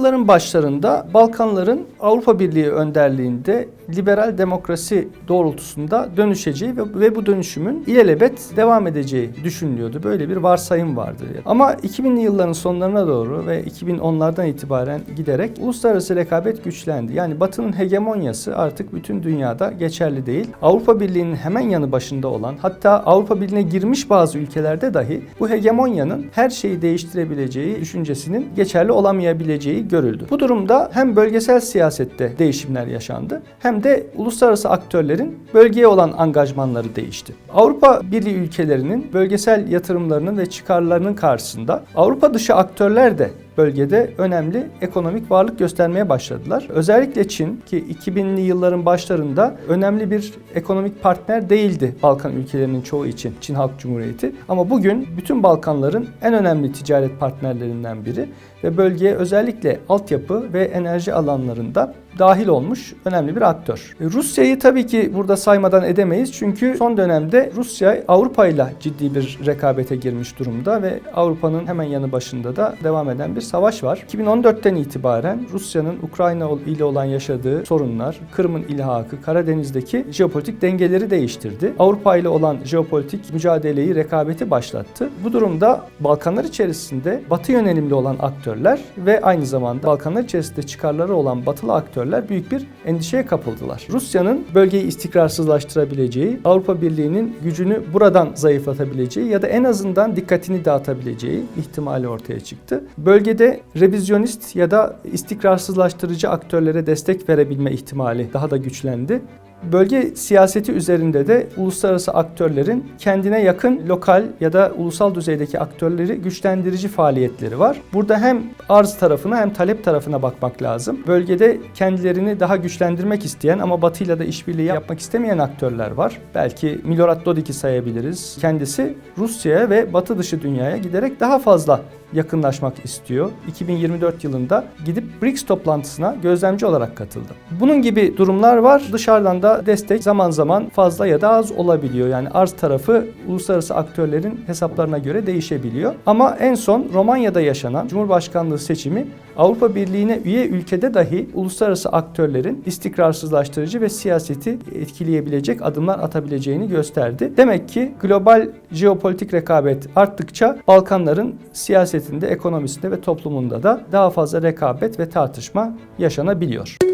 2000'li yılların başlarında Balkanların Avrupa Birliği önderliğinde liberal demokrasi doğrultusunda dönüşeceği ve, ve bu dönüşümün ilelebet devam edeceği düşünülüyordu. Böyle bir varsayım vardı. Ama 2000'li yılların sonlarına doğru ve 2010'lardan itibaren giderek uluslararası rekabet güçlendi. Yani Batı'nın hegemonyası artık bütün dünyada geçerli değil. Avrupa Birliği'nin hemen yanı başında olan hatta Avrupa Birliği'ne girmiş bazı ülkelerde dahi bu hegemonyanın her şeyi değiştirebileceği düşüncesinin geçerli olamayabileceği görüldü. Bu durumda hem bölgesel siyasette değişimler yaşandı hem de uluslararası aktörlerin bölgeye olan angajmanları değişti. Avrupa Birliği ülkelerinin bölgesel yatırımlarının ve çıkarlarının karşısında Avrupa dışı aktörler de bölgede önemli ekonomik varlık göstermeye başladılar. Özellikle Çin ki 2000'li yılların başlarında önemli bir ekonomik partner değildi Balkan ülkelerinin çoğu için Çin Halk Cumhuriyeti. Ama bugün bütün Balkanların en önemli ticaret partnerlerinden biri ve bölgeye özellikle altyapı ve enerji alanlarında dahil olmuş önemli bir aktör. E, Rusya'yı tabii ki burada saymadan edemeyiz çünkü son dönemde Rusya Avrupa ile ciddi bir rekabete girmiş durumda ve Avrupa'nın hemen yanı başında da devam eden bir savaş var. 2014'ten itibaren Rusya'nın Ukrayna ile olan yaşadığı sorunlar, Kırım'ın ilhakı, Karadeniz'deki jeopolitik dengeleri değiştirdi. Avrupa ile olan jeopolitik mücadeleyi, rekabeti başlattı. Bu durumda Balkanlar içerisinde Batı yönelimli olan aktörler ve aynı zamanda Balkanlar içerisinde çıkarları olan batılı aktörler büyük bir endişeye kapıldılar. Rusya'nın bölgeyi istikrarsızlaştırabileceği, Avrupa Birliği'nin gücünü buradan zayıflatabileceği ya da en azından dikkatini dağıtabileceği ihtimali ortaya çıktı. Bölgede revizyonist ya da istikrarsızlaştırıcı aktörlere destek verebilme ihtimali daha da güçlendi. Bölge siyaseti üzerinde de uluslararası aktörlerin kendine yakın lokal ya da ulusal düzeydeki aktörleri güçlendirici faaliyetleri var. Burada hem arz tarafına hem talep tarafına bakmak lazım. Bölgede kendilerini daha güçlendirmek isteyen ama Batı ile de işbirliği yapmak istemeyen aktörler var. Belki Milorad Dodik'i sayabiliriz. Kendisi Rusya'ya ve Batı dışı dünyaya giderek daha fazla yakınlaşmak istiyor. 2024 yılında gidip BRICS toplantısına gözlemci olarak katıldı. Bunun gibi durumlar var. Dışarıdan da destek zaman zaman fazla ya da az olabiliyor. Yani arz tarafı uluslararası aktörlerin hesaplarına göre değişebiliyor. Ama en son Romanya'da yaşanan Cumhurbaşkanlığı seçimi Avrupa Birliği'ne üye ülkede dahi uluslararası aktörlerin istikrarsızlaştırıcı ve siyaseti etkileyebilecek adımlar atabileceğini gösterdi. Demek ki global jeopolitik rekabet arttıkça Balkanların siyasetinde, ekonomisinde ve toplumunda da daha fazla rekabet ve tartışma yaşanabiliyor.